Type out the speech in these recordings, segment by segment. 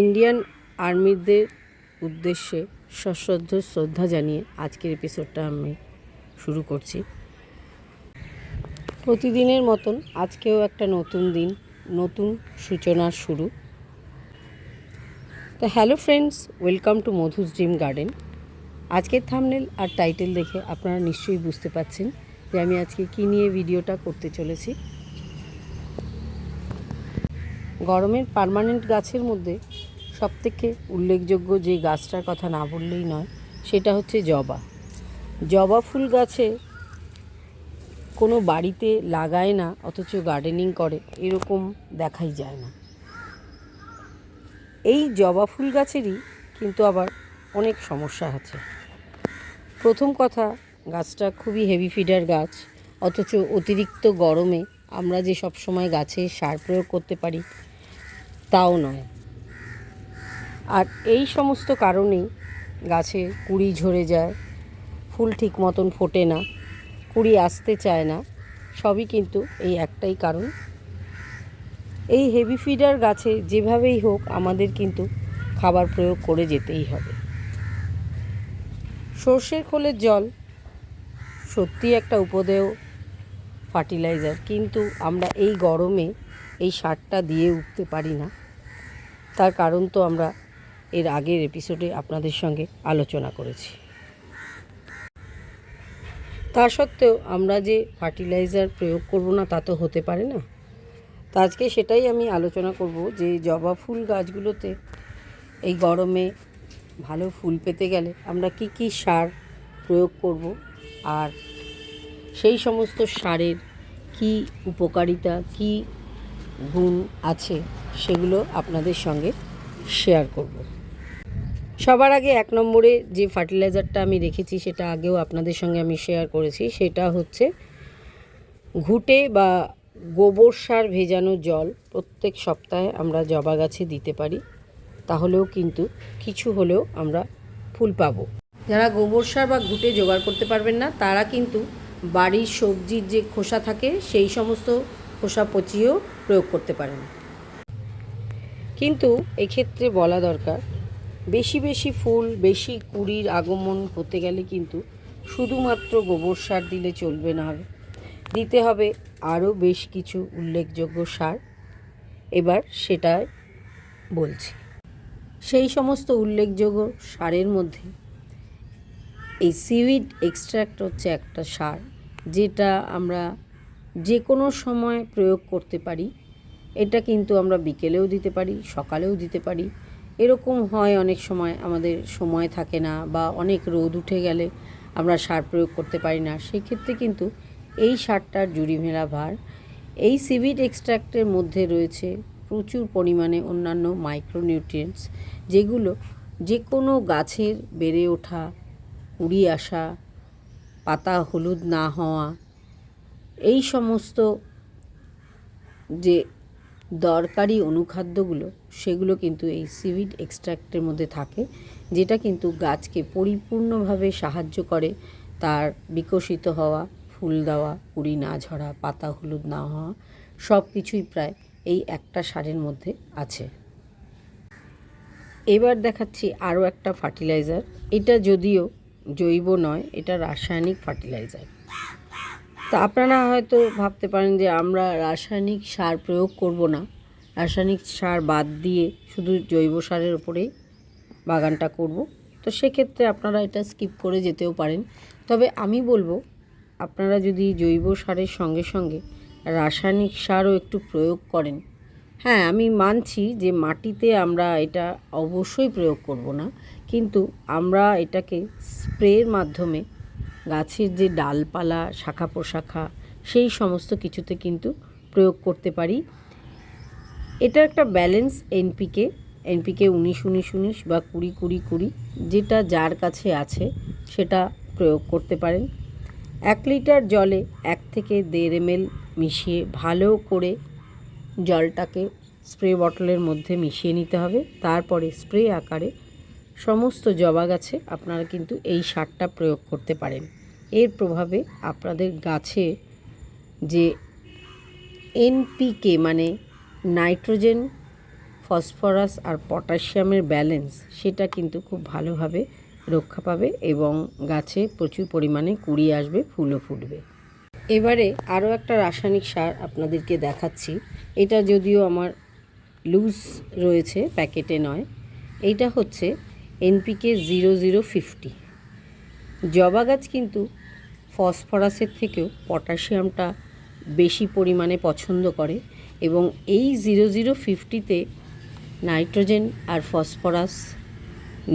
Indian আর্মিদের উদ্দেশ্যে সশ্রদ্ধ শ্রদ্ধা জানিয়ে আজকের এপিসোডটা আমি শুরু করছি। প্রতিদিনের মতন আজকেও একটা নতুন দিন, নতুন সূচনার শুরু। তো hello friends welcome to Madhu's dream garden আজকের থামনেল আর টাইটেল দেখে আপনারা নিশ্চয়ই বুঝতে পাচ্ছেন যে আমি আজকে কী নিয়ে ভিডিওটা করতে চলেছি। গরমের পার্মানেন্ট গাছের মধ্যে সবথেকে উল্লেখযোগ্য যে গাছটার কথা না বললেই নয়, সেটা হচ্ছে জবা। জবা ফুল গাছে কোনো বাড়িতে লাগায় না, অথচ গার্ডেনিং করে, এরকম দেখাই যায় না। এই জবা ফুল গাছেরই কিন্তু আবার অনেক সমস্যা আছে। প্রথম কথা, গাছটা খুবই হেভি ফিডার গাছ, অথচ অতিরিক্ত গরমে আমরা যে সব সময় গাছে সার প্রয়োগ করতে পারি, তাও নয়। আর এই সমস্ত কারণেই গাছে কুড়ি ঝরে যায়। ফুল ঠিক মতন ফোটে না, কুড়ি আসতে চায় না, সবই কিন্তু এই একটাই কারণ। এই হেভি ফিডার গাছে যেভাবেই হোক আমাদের কিন্তু খাবার প্রয়োগ করে যেতেই হবে। সর্ষের খোলের জল সত্যি একটা উপদেয় ফার্টিলাইজার, কিন্তু আমরা এই গরমে এই সারটা দিয়ে উঠতে পারি না। তার কারণ তো আমরা এর আগের এপিসোডে আপনাদের সঙ্গে আলোচনা করেছি। তা সত্ত্বেও আমরা যে ফার্টিলাইজার প্রয়োগ করব না, তা তো হতে পারে না। তো আজকে সেটাই আমি আলোচনা করব যে জবা ফুল গাছগুলোতে এই গরমে ভালো ফুল পেতে গেলে আমরা কি কি সার প্রয়োগ করব আর সেই সমস্ত সারের কি উপকারিতা, কি গুণ আছে সেগুলো আপনাদের সঙ্গে শেয়ার করব। সবার আগে এক নম্বরে যে ফার্টিলাইজারটা আমি রেখেছি, সেটা আগেও আপনাদের সঙ্গে আমি শেয়ার করেছি, সেটা হচ্ছে ঘুটে বা গোবর সার ভেজানো জল প্রত্যেক সপ্তাহে আমরা জবা গাছে দিতে পারি। তাহলেও কিন্তু কিছু হলেও আমরা ফুল পাবো। যারা গোবর সার বা ঘুটে জোগাড় করতে পারবেন না, তারা কিন্তু বাড়ির সবজির যে খোসা থাকে, সেই সমস্ত খোসা পচিয়েও প্রয়োগ করতে পারেন। কিন্তু এক্ষেত্রে বলা দরকার বেশি বেশি ফুল, বেশি কুড়ির আগমন হতে গেলে কিন্তু শুধুমাত্র গোবর সার দিলে চলবে না হবে। দিতে হবে আরও বেশ কিছু উল্লেখযোগ্য সার। এবার সেটাই বলছি। সেই সমস্ত উল্লেখযোগ্য সারের মধ্যে এই সিউইড এক্সট্র্যাক্ট হচ্ছে একটা সার, যেটা আমরা যে কোনো সময় প্রয়োগ করতে পারি। এটা কিন্তু আমরা বিকেলেও দিতে পারি, সকালেও দিতে পারি। এরকম হয় অনেক সময়, আমাদের সময় থাকে না বা অনেক রোদ উঠে গেলে আমরা সার প্রয়োগ করতে পারি না। সেক্ষেত্রে কিন্তু এই সারটার জুড়ি মেলা ভার এই সিভিড এক্সট্র্যাক্টের মধ্যে রয়েছে প্রচুর পরিমাণে অন্যান্য মাইক্রোনিউট্রিয়েন্টস, যেগুলো যে কোনো গাছের বেড়ে ওঠা কুড়ি আসা, পাতা হলুদ না হওয়া, এই সমস্ত যে দরকারি অনুখাদ্যগুলো, সেগুলো কিন্তু এই সিভিড এক্সট্র্যাক্টের মধ্যে থাকে, যেটা কিন্তু গাছকে পরিপূর্ণভাবে সাহায্য করে তার বিকশিত হওয়া, ফুল দেওয়া, কুড়ি না ঝরা, পাতা হলুদ না হওয়া, সব কিছুই প্রায় এই একটা সারের মধ্যে আছে। এবার দেখাচ্ছি আরও একটা ফার্টিলাইজার। এটা যদিও জৈব নয়, এটা রাসায়নিক ফার্টিলাইজার। তা আপনারা হয়তো ভাবতে পারেন যে আমরা রাসায়নিক সার প্রয়োগ করব না। রাসায়নিক সার বাদ দিয়ে শুধু জৈব সারের উপরেই বাগানটা করব। তো সেক্ষেত্রে আপনারা এটা স্কিপ করে যেতেও পারেন। তবে আমি বলব, আপনারা যদি জৈব সারের সঙ্গে সঙ্গে রাসায়নিক সারও একটু প্রয়োগ করেন। হ্যাঁ আমি মানছি যে মাটিতে আমরা এটা অবশ্যই প্রয়োগ করব না। কিন্তু আমরা এটাকে স্প্রের মাধ্যমে গাছের যে ডালপালা, শাখা প্রশাখা, সেই সমস্ত কিছুতে কিন্তু প্রয়োগ করতে পারি। এটা একটা ব্যালেন্স এনপিকে এনপিকে উনিশ উনিশ উনিশ বা কুড়ি কুড়ি কুড়ি, যেটা যার কাছে আছে, সেটা প্রয়োগ করতে পারেন। এক লিটার জলে এক থেকে দেড় এমএল মিশিয়ে ভালো করে জলটাকে স্প্রে বটলের মধ্যে মিশিয়ে নিতে হবে। তারপরে স্প্রে আকারে সমস্ত জবা গাছে আপনারা কিন্তু এই সারটা প্রয়োগ করতে পারেন। এর প্রভাবে আপনাদের গাছে যে এনপিকে মানে নাইট্রোজেন, ফসফরাস আর পটাশিয়ামের ব্যালেন্স সেটা কিন্তু খুব ভালোভাবে রক্ষা পাবে এবং গাছে প্রচুর পরিমাণে কুড়ি আসবে, ফুলও ফুটবে। এবারে আরও একটা রাসায়নিক সার আপনাদেরকে দেখাচ্ছি। এটা যদিও আমার লুজ রয়েছে, প্যাকেটে নয়। এইটা হচ্ছে এনপিকে জিরো জিরো ফিফটি। জবা গাছ কিন্তু ফসফরাসের থেকেও পটাশিয়ামটা বেশি পরিমাণে পছন্দ করে এবং এই জিরো জিরো ফিফটিতে নাইট্রোজেন আর ফসফরাস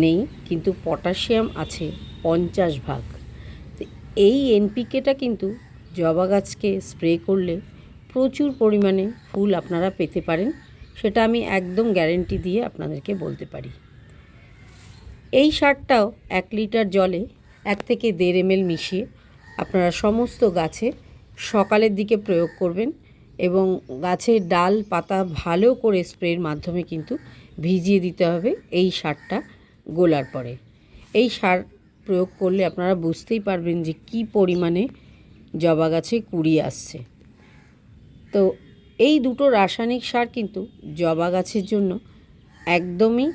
নেই, কিন্তু পটাশিয়াম আছে পঞ্চাশ ভাগ। এই এনপিকেটা কিন্তু জবা গাছকে স্প্রে করলে প্রচুর পরিমাণে ফুল আপনারা পেতে পারেন, সেটা আমি একদম গ্যারেন্টি দিয়ে আপনাদেরকে বলতে পারি। এই সারটাও এক লিটার জলে এক থেকে দেড় এমএল মিশিয়ে আপনারা সমস্ত গাছে সকালের দিকে প্রয়োগ করবেন এবং গাছের ডাল, পাতা ভালো করে স্প্রের মাধ্যমে কিন্তু ভিজিয়ে দিতে হবে এই সারটা গোলার পরে। এই সার প্রয়োগ করলে আপনারা বুঝতেই পারবেন যে কি পরিমাণে জবা গাছে কুড়ি আসছে। তো এই দুটো রাসায়নিক সার কিন্তু জবা গাছের জন্য একদমই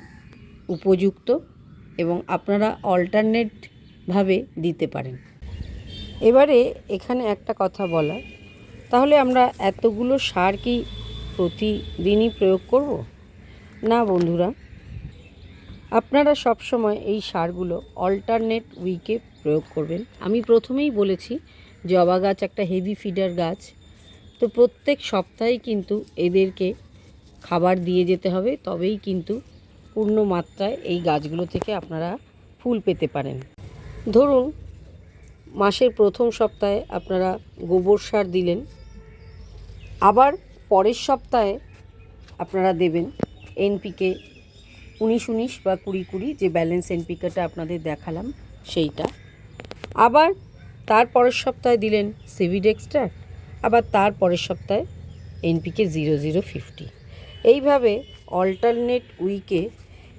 উপযুক্ত এবং আপনারা অল্টারনেটভাবে দিতে পারেন। এবারে এখানে একটা কথা বলা তাহলে আমরা এতগুলো সার কি প্রতিদিনই প্রয়োগ করব? না বন্ধুরা, আপনারা সব সময় এই সারগুলো অল্টারনেট উইকে প্রয়োগ করবেন। আমি প্রথমেই বলেছি, জবা গাছ একটা হেভি ফিডার গাছ। তো প্রত্যেক সপ্তাহে কিন্তু এদেরকে খাবার দিয়ে যেতে হবে, তবেই কিন্তু পূর্ণ মাত্রায় এই গাছগুলো থেকে আপনারা ফুল পেতে পারেন। ধরুন, মাসের প্রথম সপ্তাহে আপনারা গোবর সার দিলেন, আবার পরের সপ্তাহে আপনারা দেবেন এনপিকে উনিশ উনিশ বা কুড়ি কুড়ি, যে ব্যালেন্স এনপিকেটা আপনাদের দেখালাম সেইটা। আবার তার পরের সপ্তাহে দিলেন সিভিড এক্সট্রা আবার তার পরের সপ্তাহে এনপিকে জিরো জিরো ফিফটি এইভাবে অল্টারনেট উইকে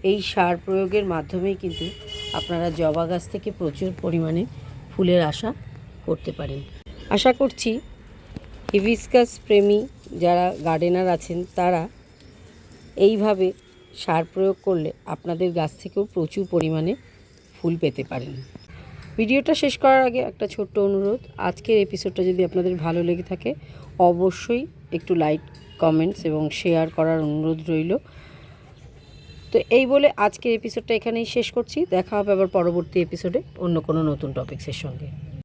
এই সার প্রয়োগের মাধ্যমেই কিন্তু আপনারা জবা গাছ থেকে প্রচুর পরিমাণে ফুলের আশা করতে পারেন। আশা করছি হিবিস্কাস প্রেমী যারা গার্ডেনার আছেন, তারা এইভাবে সার প্রয়োগ করলে আপনাদের গাছ থেকেও প্রচুর পরিমাণে ফুল পেতে পারেন। ভিডিওটা শেষ করার আগে একটা ছোট্ট অনুরোধ, আজকের এপিসোডটা যদি আপনাদের ভালো লেগে থাকে, অবশ্যই একটু লাইক কমেন্টস এবং শেয়ার করার অনুরোধ রইল। তো এই বলে আজকের এপিসোডটা এখানেই শেষ করছি। দেখা হবে আবার পরবর্তী এপিসোডে অন্য কোনো নতুন টপিক্সের সঙ্গে।